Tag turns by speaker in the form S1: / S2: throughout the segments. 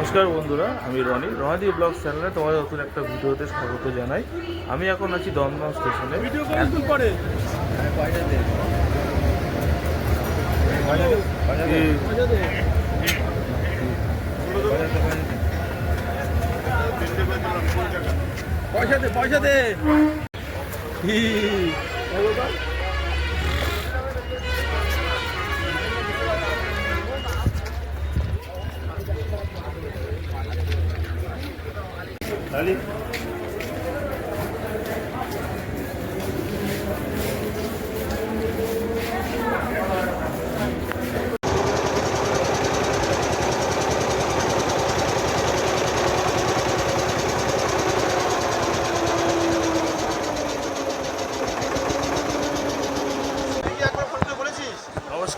S1: নমস্কার বন্ধুরা আমি রনি। রনাদি ব্লগ চ্যানেলে তোমাদের নতুন একটা ভিডিওতে স্বাগত জানাই। আমি এখন আছি দমদম স্টেশনে।
S2: ভিডিও করে করে পয়সা দে পয়সা দে।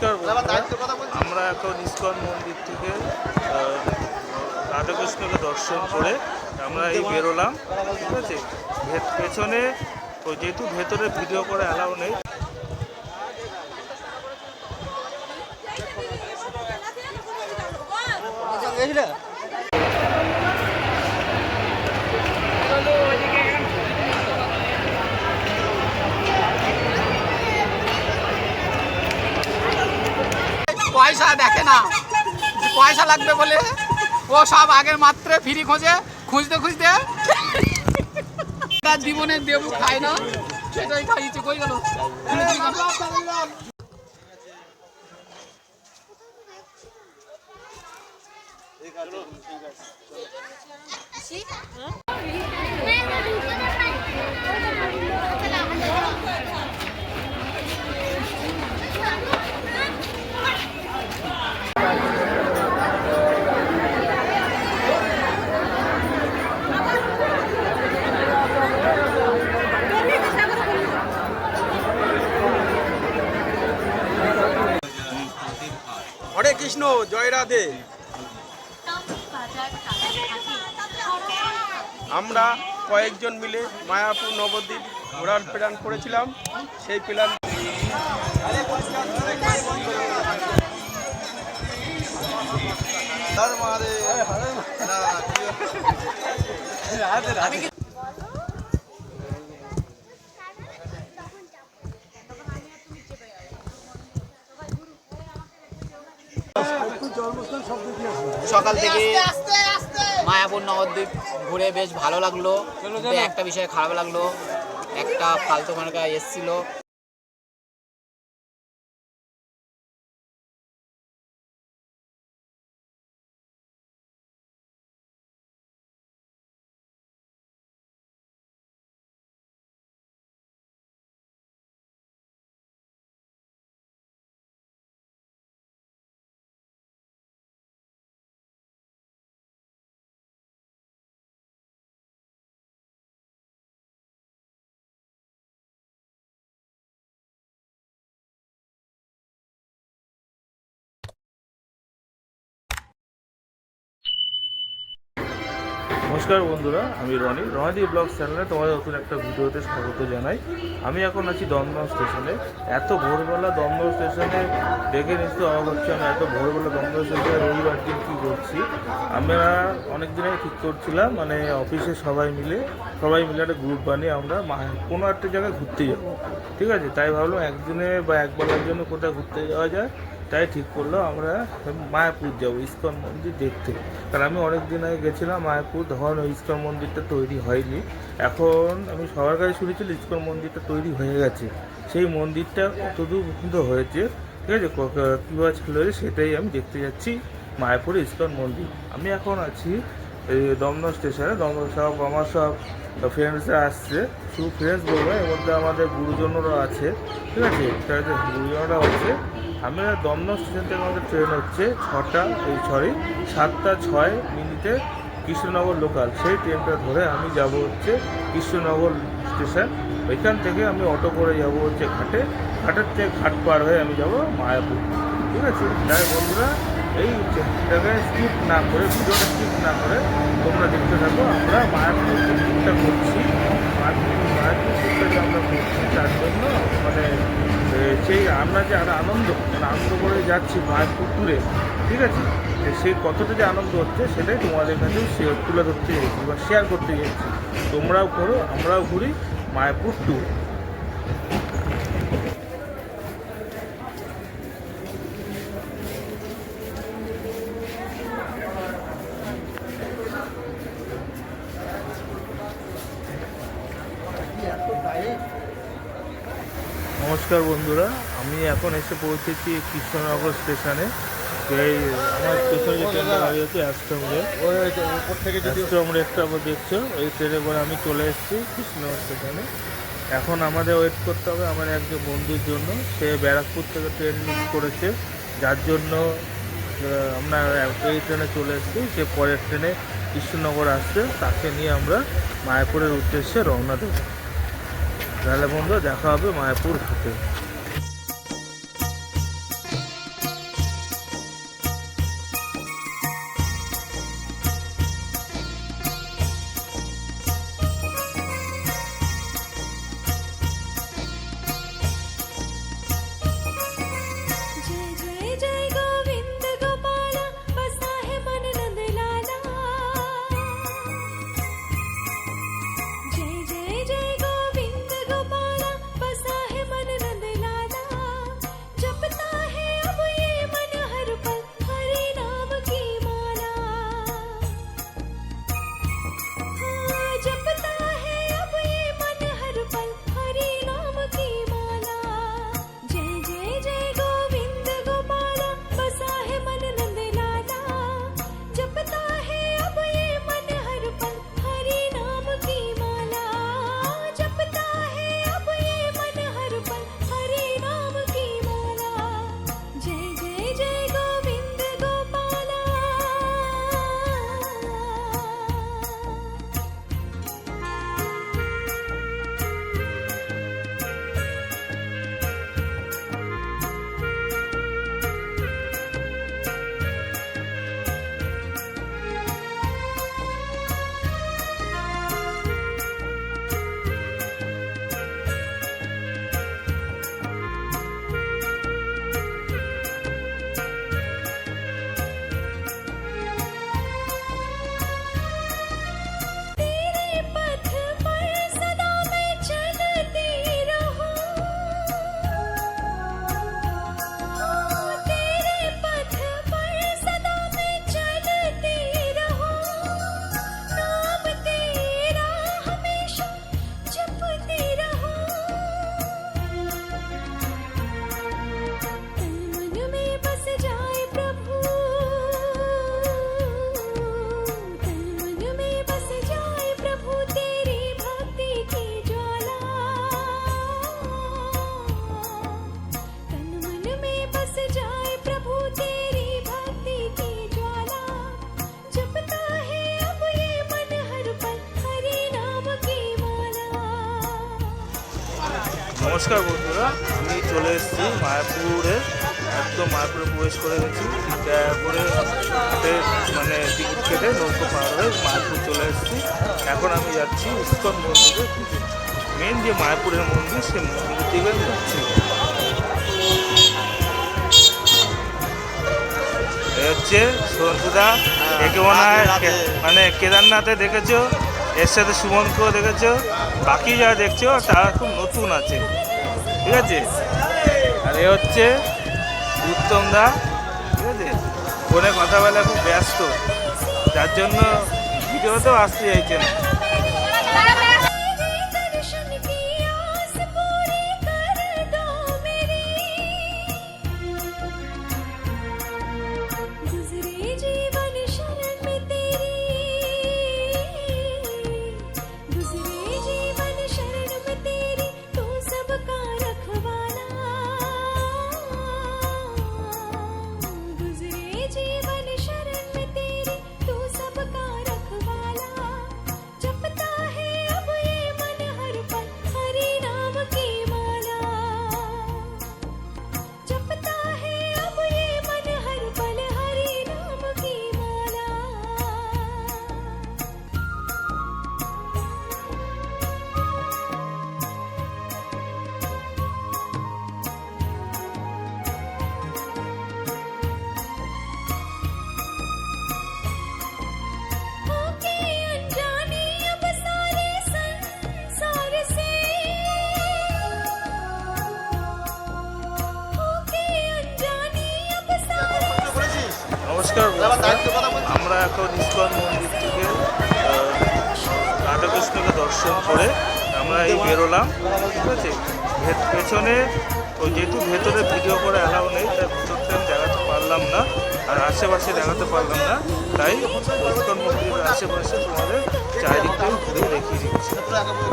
S1: নমস্কার আমরা এখন ইস্কন মন্দির থেকে রাধাকৃষ্ণকে দর্শন করে আমরা এই বেরোলাম। ঠিক আছে? পেছনে ওই যেহেতু ভেতরে ভিডিও করে অ্যালাউ নেই
S3: পয়সা দেখে না পয়সা লাগবে বলে। ও সব আগের মাত্রে ফিরি খোঁজে খুঁজতে খুঁজতে। তার জীবনে দেবু খায় না সেটাই খাইছে কই গেল?
S2: হরে কৃষ্ণ জয় রাধে। আমরা কয়েকজন মিলে মায়াপুর নবদ্বীপ ঘোরার প্ল্যান করেছিলাম সেই প্ল্যান
S3: সকাল থেকে মায়াপুর নবদ্বীপ ঘুরে বেশ ভালো লাগল। একটা বিষয়ে খারাপ লাগল। একটা ফালতু মার্কা এসছিল।
S1: নমস্কার বন্ধুরা, আমি রনি। রহাদি ব্লগ চ্যানেলে তোমাদের নতুন একটা ভিডিওতে স্বাগত জানাই। আমি এখন আছি দমদম স্টেশনে। এত ভোরবেলা দমদম স্টেশনে দেখে নিশ্চয়ই অবাক হচ্ছে আমি, এত ভোরবেলা দমদম স্টেশনে রবিবার দিন কী করছি? আমরা অনেক দিনে ঠিক করছিলাম মানে অফিসে সবাই মিলে সবাই মিলে একটা গ্রুপ বানিয়ে আমরা কোনো একটা জায়গায় ঘুরতে যাব। ঠিক আছে? তাই ভাবলাম একদিনে বা একবেলার জন্য কোথায় ঘুরতে যাওয়া যায়। তাই ঠিক করল, আমরা মায়াপুর যাব, ইস্কন মন্দির দেখতে। কারণ আমি অনেক দিন আগে গেছিলাম মায়াপুর, তখন ওই ইস্কন মন্দিরটা তৈরি হয়নি। এখন আমি সবার কাছে শুনেছিল ইস্কন মন্দিরটা তৈরি হয়ে গেছে। সেই মন্দিরটা কতদূর পর্যন্ত হয়েছে, ঠিক আছে কীভাবে হয়েছে সেটাই আমি দেখতে যাচ্ছি মায়াপুরে ইস্কন মন্দির। আমি এখন আছি দমদম স্টেশনে, দমদম সব আমার সব ফ্রেন্ডসরা আসছে। শুধু ফ্রেন্ডস বলব এর মধ্যে আমাদের গুরুজনরা আছে, ঠিক আছে? ঠিক আছে গুরুজনরাও আছে আমরা দমদম স্টেশন থেকে আমাদের ট্রেন হচ্ছে ছটা, এই সরি সাতটা ছয় মিনিটে কৃষ্ণনগর লোকাল সেই ট্রেনটা ধরে আমি যাব হচ্ছে কৃষ্ণনগর স্টেশন ওইখান থেকে আমি অটো করে যাব হচ্ছে ঘাটে। ঘাটের থেকে ঘাট পার হয়ে আমি যাব মায়াপুর। ঠিক আছে? তাই বন্ধুরা এই জায়গায় স্কিপ না করে, ভিডিওটা স্কিপ না করে তোমরা দেখতে থাকো। আমরা মায়াপুর ট্রিপটা করছি। মায়াপুর মায়াপুর ট্রিপটা আমরা করছি তার জন্য মানে সেই আমরা যে আর আনন্দ আনন্দ করে যাচ্ছি মায়াপুর ট্যুরে ঠিক আছে?
S4: সেই কতটা যে আনন্দ হচ্ছে সেটাই তোমাদের কাছে শেয়ার তুলে ধরতে গেছি বা শেয়ার করতে গেছি তোমরাও করো, আমরাও ঘুরি মায়াপুর ট্যুর নমস্কার বন্ধুরা, আমি এখন এসে পৌঁছেছি কৃষ্ণনগর স্টেশনে। এই আমার স্টেশনে অ্যাস্ট্রম দেখছ, এই ট্রেনে করে আমি চলে এসেছি কৃষ্ণনগর স্টেশনে। এখন আমাদের ওয়েট করতে হবে আমার একজন বন্ধুর জন্য। সে ব্যারাকপুর থেকে ট্রেন মিস করেছে, যার জন্য আমরা এই ট্রেনে চলে এসেছি। সে পরের ট্রেনে কৃষ্ণনগর আসছে, তাকে নিয়ে আমরা মায়াপুরের উদ্দেশ্যে রওনা দেবো। তাহলে বন্ধু দেখা হবে মায়াপুর ঘাটে। নমস্কার বন্ধুরা আমি চলে এসেছি মায়াপুরে একদম মায়াপুরে প্রবেশ করে গেছি। হাতে মানে টিকিট কেটে নৌকো পার হয়ে মায়াপুর চলে এসেছি। এখন আমি যাচ্ছি ইস্কন মন্দিরে মেন যে মায়াপুরের মন্দির সে মন্দিরের দিকে আমি যাচ্ছি। হচ্ছে সন্তুদা একে মনে হয় মানে কেদারনাথে দেখেছ এর সাথে সুমনকেও দেখেছ বাকি যারা দেখছ তারা খুব নতুন আছে। ঠিক আছে? আর এ হচ্ছে উত্তম দা, ঠিক আছে? ফোনে কথা বলে খুব ব্যস্ত। যার জন্য ভিডিওতেও আসতে চাইছে না।
S1: নমস্কার আমরা এখন ইস্কন মন্দির থেকে রাধাকৃষ্ণকে দর্শন করে আমরা এই বেরোলাম ঠিক আছে? পেছনে ওই যেহেতু ভেতরে ভিডিও করে অ্যালাউ নেই তাই ভিতরটা আমি দেখাতে পারলাম না আর আশেপাশে দেখাতে পারলাম না তাই ইস্কন মন্দিরের আশেপাশে তোমাদের চারিদিকটাও ঘুরে দেখিয়ে দিচ্ছি।
S4: এখন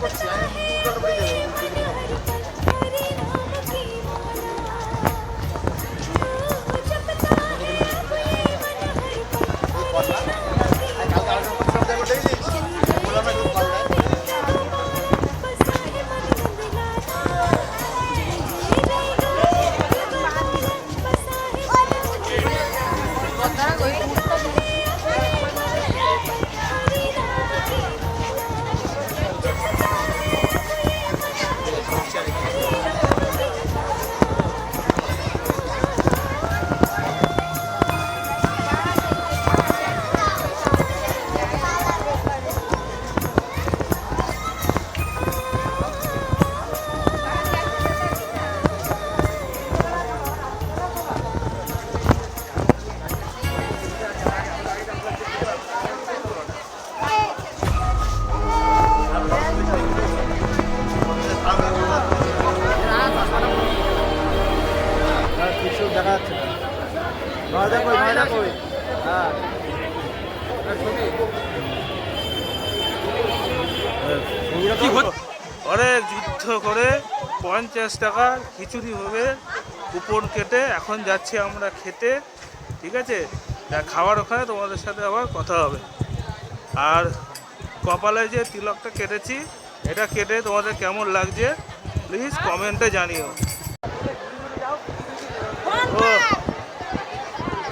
S4: 不行。
S1: অনেক যুদ্ধ করে পঞ্চাশ টাকা খিচুড়ি হবে কুপন কেটে এখন যাচ্ছি আমরা খেতে ঠিক আছে? খাওয়ার ওখানে তোমাদের সাথে আবার কথা হবে। আর কপালে যে তিলকটা কেটেছি এটা কেটে তোমাদের কেমন লাগছে প্লিজ কমেন্টে জানিও। ও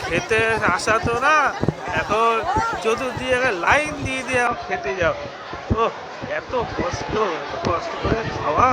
S1: খেতে আসা তো না, এখন চতুর্দিকে লাইন দিয়ে দিয়ে খেতে যাও। ও এত কষ্ট কষ্ট করে খাওয়া।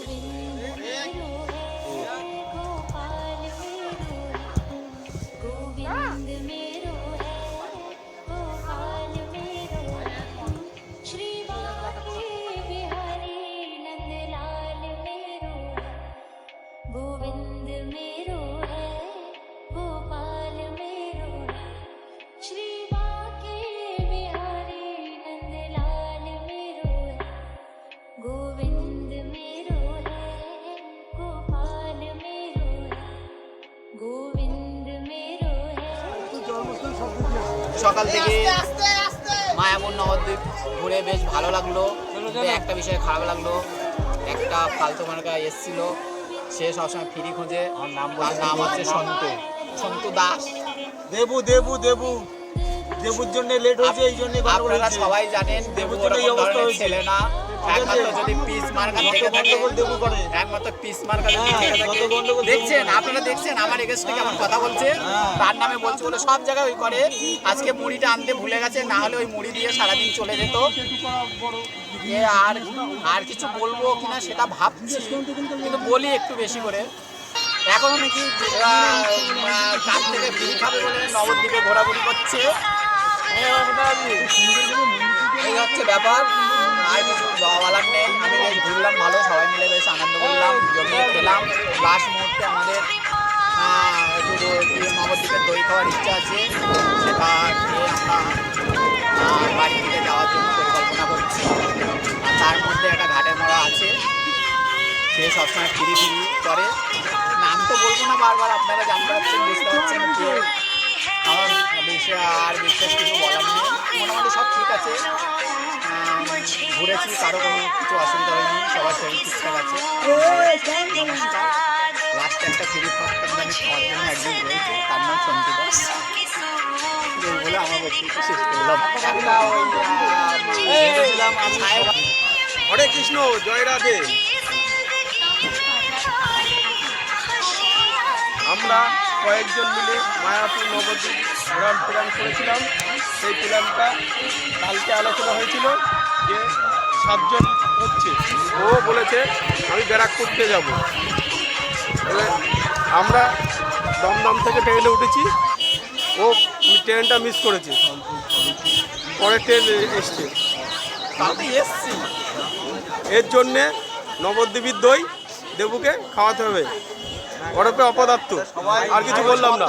S4: கோவிந்தா
S3: সকাল থেকে মায়াপুর নবদ্বীপ ঘুরে বেশ ভালো লাগল। একটা বিষয়ে খারাপ লাগল। একটা ফালতু মার্কা এসছিল। সে সবসময় ফ্রি খোঁজে। তার নাম হচ্ছে সন্তু। সন্তু দাস।
S5: দেবু দেবু দেবু। দেবুর জন্য লেট হয়েছে এই জন্য
S3: আপনারা সবাই জানেন দেবু
S5: দেবুর জন্য অবস্থা
S3: ছেলে না।
S5: হ্যাঁ,
S3: দেখছেন? আপনারা দেখছেন? আমার এগেস্টে কেমন কথা বলছে?
S5: হ্যাঁ।
S3: তার নামে বলছে বলে সব জায়গায় ওই করে। আজকে মুড়িটা আনতে ভুলে গেছে না হলে ওই মুড়ি দিয়ে সারাদিন চলে যেত। আর আর কিছু বলব কিনা সেটা ভাবছি কিন্তু বলি একটু বেশি করে। এখনও নাকি থেকে খাবে বলে নবদ্বীপে ঘোরাঘুরি করছে। এই হচ্ছে ব্যাপার। আর কিছু বলার নেই আমি বেশ ঘুরলাম, ভালো সবাই মিলে বেশ আনন্দ করলাম, জমিয়ে খেলাম। লাস্ট মুহূর্তে আমাদের একটু নবদ্বীপের দই খাওয়ার ইচ্ছা আছে, সেটা খেয়ে আমরা বাড়ির দিকে যাওয়ার জন্য পরিকল্পনা করছি। আর তার মধ্যে একটা ঘাটের মরা আছে, সে সবসময় ফিরি ফিরি করে। নাম তো বলব না বারবার, আপনারা জানতে পারছেন, বুঝতে পারছেন কে আমার বেশি আর বিশেষ কিছু বলার নেই। মোটামুটি সব ঠিক আছে। ঘুরেছি কারও কোনো কিছু অসুবিধা হয়নি সবার শরীর ঠিকঠাক আছে। লাস্টে একটা ফ্রি ফাস্ট খাওয়ার জন্য একজন রয়েছে তার নাম সন্তু দাস বলে আমার বক্তব্য শেষ করলাম
S2: হরে কৃষ্ণ জয় রাধে। আমরা কয়েকজন মিলে মায়াপুর নবদ্বীপ ঘোরার প্ল্যান করেছিলাম। সেই প্ল্যানটা কালকে আলোচনা হয়েছিল। যে সাতজন হচ্ছে ও বলেছে আমি ব্যারাকপুরতে যাব। আমরা দমদম থেকে ট্রেনে উঠেছি। ও ট্রেনটা মিস করেছে। পরে ট্রেন এসছে।
S3: তাতে এসছি।
S2: এর জন্যে নবদ্বীপীর দই দেবুকে খাওয়াতে হবে। ওরপে অপদার্থ। আর কিছু বললাম
S3: না।